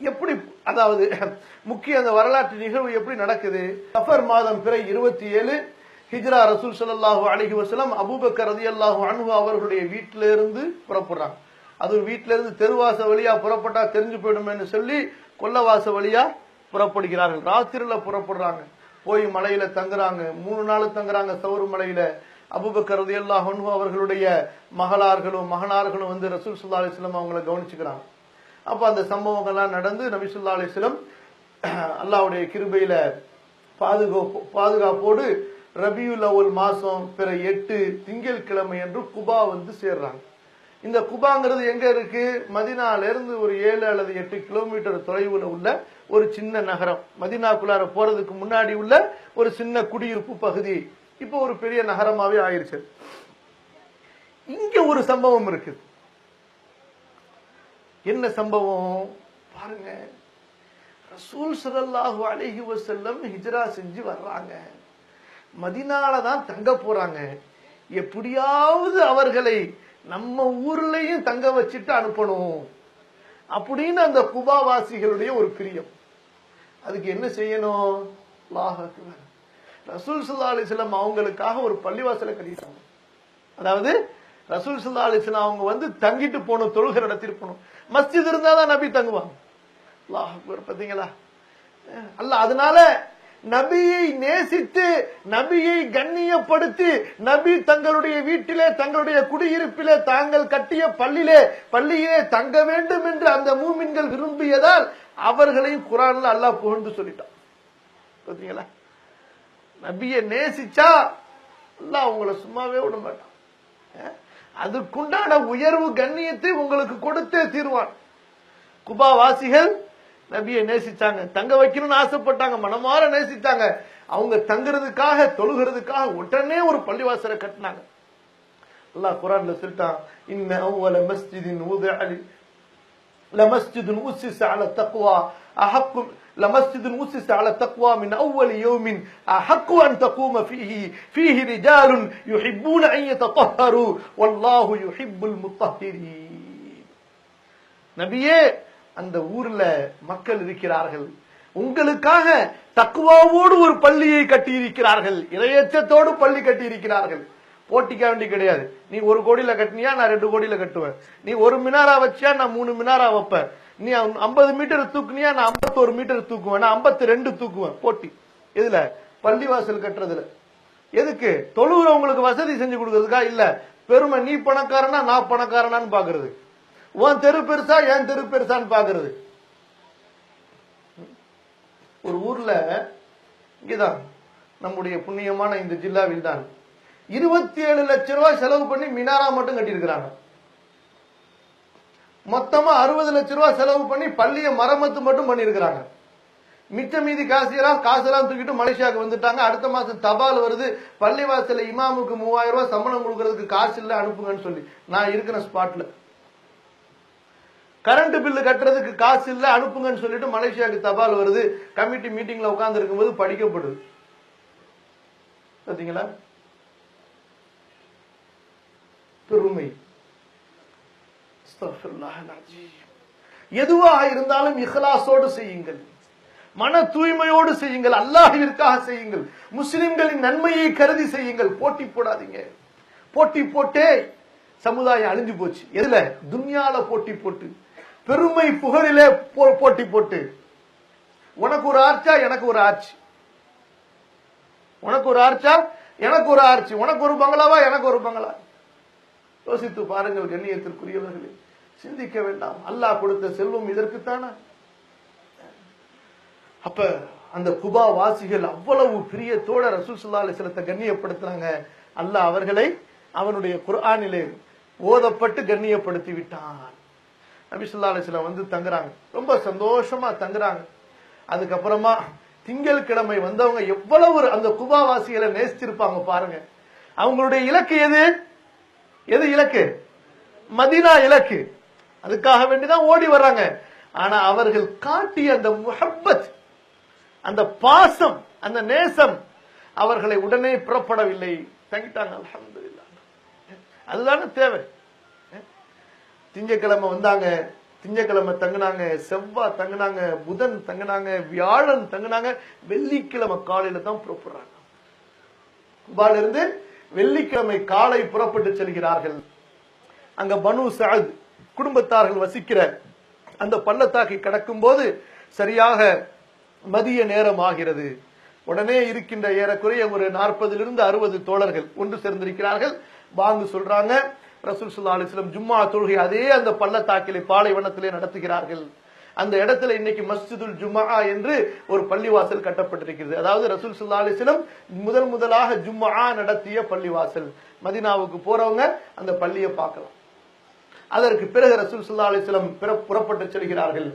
எப்படி அதாவது முக்கிய அந்த வரலாற்று நிகழ்வு எப்படி நடக்குது? சஃபர் மாதம் பிறை இருபத்தி ஏழு ஹிஜ்ரா ரசூல் சல்லாஹூ அலைஹி வசலம் அபூபக்கர் ரலியல்லாஹு அனுகு அவர்களுடைய வீட்டில இருந்து புறப்படுறாங்க. அது வீட்டில இருந்து தெருவாச வழியா புறப்பட்டா தெரிஞ்சு போயிடுமேன்னு சொல்லி கொல்லவாச வழியா புறப்படுகிறார்கள். ராத்திரில புறப்படுறாங்க. போய் மலையில தங்குறாங்க. மூணு நாள் தங்குறாங்க சவுறு மலையில. அபுபக்கர் ரதி அல்லாஹ் அவர்களுடைய மகளார்களும் மகனார்களும் வந்து ரசூல் சுல்லா அலிஸ்லாம் அவங்களை அவங்கள கவனிச்சுக்கிறாங்க. அப்ப அந்த சம்பவங்கள்லாம் நடந்து நபிசுல்லா அலிஸ்லம் அல்லாவுடைய கிருபையில பாதுகாப்பு பாதுகாப்போடு ரபியுல் அவுல் மாசம் பிற எட்டு திங்கள் கிழமை என்று குபா வந்து சேர்றாங்க. இந்த குபாங்கிறது எங்க இருக்கு? மதினால இருந்து ஒரு ஏழு அல்லது எட்டு கிலோமீட்டர் தொலைவுல உள்ள ஒரு சின்ன நகரம். மதினாக்குள்ளார போறதுக்கு முன்னாடி உள்ள ஒரு சின்ன குடியிருப்பு பகுதி. இப்போ ஒரு பெரிய நகரமாவே ஆயிருச்சு. இங்க ஒரு சம்பவம் இருக்குது. என்ன சம்பவம்? பாருங்க. ரசூல் சதல்லாஹு அலஹி வசல்லம் ஹிஜ்ரா செஞ்சு வர்றாங்க. மதினால தான் தங்க போறாங்க. எப்படியாவது அவர்களை நம்ம ஊர்லயும் தங்க வச்சுட்டு அனுப்பணும். அப்படின்னு அந்த குபாவாசிகளுடைய ஒரு பிரியம். அதுக்கு என்ன செய்யணும்? ரசூல் சுல்லா அலிஸ்லாம் அவங்களுக்காக ஒரு பள்ளிவாசலை கட்டிட்டாங்க. அதாவது ரசூல் சுல்லா அலிஸ்லாம் அவங்க வந்து தங்கிட்டு போகணும் தொழுகை நடத்திட்டு போகணும் மஸ்ஜித் இருந்தால் தான் நபி தங்குவாங்க. அல்லாஹ் அக்பர் அல்ல அதனால நபியை நேசித்து நபியை கண்ணியப்படுத்தி நபி தங்களுடைய வீட்டிலே தங்களுடைய குடியிருப்பிலே தாங்கள் கட்டிய பள்ளியிலே பள்ளியிலே தங்க வேண்டும் என்று அந்த மூமின்கள் விரும்பியதால் அவர்களையும் குரான்ல அல்லாஹ் புகழ்ந்து சொல்லிட்டான். பார்த்தீங்களா? நபியை நேசிச்சா அல்லாஹ் உங்களை சும்மாவே விட மாட்டான். அதுக்குண்டான உயர்வு கண்ணியத்தை உங்களுக்கு கொடுத்தே தீர்வான். குபா வாசிகள் நபியை நேசித்தாங்க தங்க வைக்கணும்னு ஆசைப்பட்டாங்க மனமாற நேசித்தாங்க. அவங்க தங்குறதுக்காக தொழுகிறதுக்காக உடனே ஒரு பள்ளிவாசலை கட்டினாங்க. அல்லாஹ் குரான்ல சொல்லிட்டான் இன்ன அவ்வள மஸ்ஜிதின் ஊது அலி லமஸ்ஜிதுன் உசிஸ் அல தக்குவா أحق لمسجد أسس على التقوى من أول يوم أحق أن تقوم فيه فيه رجال يحبون أن يتطهروا والله يحب المطهرين நபியே அந்த ஊர்ல மக்கள் இருக்கிறார்கள் உங்களுக்காக தக்குவாவோடு ஒரு பள்ளியை கட்டி இருக்கிறார்கள் இரையச்சத்தோடு பள்ளி கட்டி இருக்கிறார்கள் போட்டிக்க வேண்டி கிடையாது. நீ ஒரு கோடியில கட்டினியா நான் ரெண்டு கோடியில கட்டுவேன். நீ ஒரு மினாரா வச்சியா நான் மூணு மினாரா வைப்பேன். நீ ஐம்பது மீட்டர் தூக்குனியா நான் ஐம்பத்தோரு மீட்டர் தூக்குவேன். நான் ஐம்பத்தி ரெண்டு தூக்குவேன். போட்டி. இதுல பள்ளிவாசல் கட்டுறதுல. எதுக்கு? தொழுகிறவங்களுக்கு வசதி செஞ்சு கொடுக்கறதுக்கா? இல்ல. பெருமை நீ பணக்காரனா நான் பணக்காரனான்னு பாக்குறது. உன் தெரு பெருசா என் தெரு பெருசான்னு பாக்குறது. ஒரு ஊர்ல இங்கதான் நம்முடைய புண்ணியமான இந்த ஜில்லாவில் தான் இருபத்தி ஏழு லட்சம் ரூபாய் செலவு பண்ணி மினாரா மட்டும் கட்டியிருக்கிறாங்க. மொத்தமா அறுபது லட்சம் ரூபாய் செலவு பண்ணி பள்ளியை மரமத்து மட்டும் பண்ணியிருக்கிறாங்க. மிச்ச மீதி காசியெல்லாம் காசெல்லாம் தூக்கிட்டு மலேசியாவுக்கு வந்துட்டாங்க. அடுத்த மாசம் தபால் வருது. பள்ளிவாசல இமாமுக்கு மூவாயிரம் ரூபாய் சம்பளம் கொடுக்கறதுக்கு காசு இல்லை அனுப்புங்கன்னு சொல்லி. நான் இருக்கிற ஸ்பாட்ல கரண்ட் பில்லு கட்டுறதுக்கு காசு இல்லை அனுப்புங்கன்னு சொல்லிட்டு மலேசியாவுக்கு தபால் வருது. கமிட்டி மீட்டிங்ல உட்கார்ந்து இருக்கும்போது படிக்கப்படுது. பாத்தீங்களா? பெருமை. எதுவாக இருந்தாலும் இஹ்லாஸோடு செய்யுங்கள். மன தூய்மையோடு செய்யுங்கள். அல்லாஹிற்காக செய்யுங்கள். முஸ்லிம்களின் நன்மையை கருதி செய்யுங்கள். போட்டி போடாதீங்க. போட்டி போட்டே சமுதாயம் அழிஞ்சு போச்சு. எதுல? துன்யால போட்டி போட்டு பெருமை புகழிலே போ- போட்டி போட்டு. உனக்கு ஒரு ஆர்ச்சா எனக்கு ஒரு ஆர்ச்சி உனக்கு ஒரு ஆர்ச்சா எனக்கு ஒரு ஆர்ச்சி உனக்கு ஒரு பங்களாவா எனக்கு ஒரு பங்களா. யோசித்து பாருங்கள் கண்ணியத்திற்குரியவர்களே. சிந்திக்க வேண்டாம். அல்லாஹ் கொடுத்த செல்வம் இதற்குத்தானே? அப்ப அந்த குபா வாசிகள் அவ்வளவு பிரியத்தோட ரசூசுல்லா அலிஸ்லத்தை அலைஹி கண்ணியப்படுத்துறாங்க. அல்லாஹ் அவர்களை அவனுடைய குர்ஆனிலே ஓதப்பட்டு கண்ணியப்படுத்தி விட்டான். நபி அலிஸ்லாம் வந்து தங்குறாங்க. ரொம்ப சந்தோஷமா தங்குறாங்க. அதுக்கப்புறமா திங்கட்கிழமை வந்தவங்க எவ்வளவு ஒரு அந்த குபாவாசிகளை நேசிச்சிருப்பாங்க பாருங்க. அவங்களுடைய இலக்கு எது? எது இலக்கு? மதினா இலக்கு. அதுக்காக வேண்டிதான் ஓடி வர்றாங்க. ஆனா அவர்கள் காட்டிய அந்த முஹப்பத் அந்த பாசம் அந்த நேசம் அவர்களை உடனே புறப்படவில்லை. தங்கிட்டாங்க அலமது அதுதானே தேவை. திங்கக்கிழமை வந்தாங்க திங்கக்கிழமை தங்குனாங்க செவ்வாய் தங்கினாங்க புதன் தங்குனாங்க வியாழன் தங்குனாங்க வெள்ளிக்கிழமை காலையில தான் புறப்படுறாங்க. குபால இருந்து வெள்ளிக்கிழமை காலை புறப்பட்டு செல்கிறார்கள். அங்க பனு சஅத் குடும்பத்தார்கள் வசிக்கிற அந்த பள்ளத்தாக்கை கடக்கும் போது சரியாக மதிய நேரம் ஆகிறது உடனே இருக்கின்ற ஏறக்குறைய ஒரு நாற்பதிலிருந்து அறுபது தோழர்கள் ஒன்று சேர்ந்திருக்கிறார்கள். வாங்கு சொல்றாங்க. ரசூல் சுல்லா அலிஸ்லம் ஜும்மா தொழுகை அதே அந்த பள்ளத்தாக்கிலே பாலைவனத்திலே நடத்துகிறார்கள். அந்த இடத்துல இன்னைக்கு மஸ்ஜிதுல் ஜுமா என்று ஒரு பள்ளிவாசல் கட்டப்பட்டிருக்கிறது. அதாவது ரசூல் சுல்லா அலிஸ்லம் முதல் முதலாக ஜும்மா நடத்திய பள்ளிவாசல். மதீனாவுக்கு போறவங்க அந்த பள்ளியை பார்க்கலாம். அதற்கு பிறகு ரசூல் சுல்லா அலிஸ்லம் பிற- புறப்பட்டு செல்கிறார்கள்.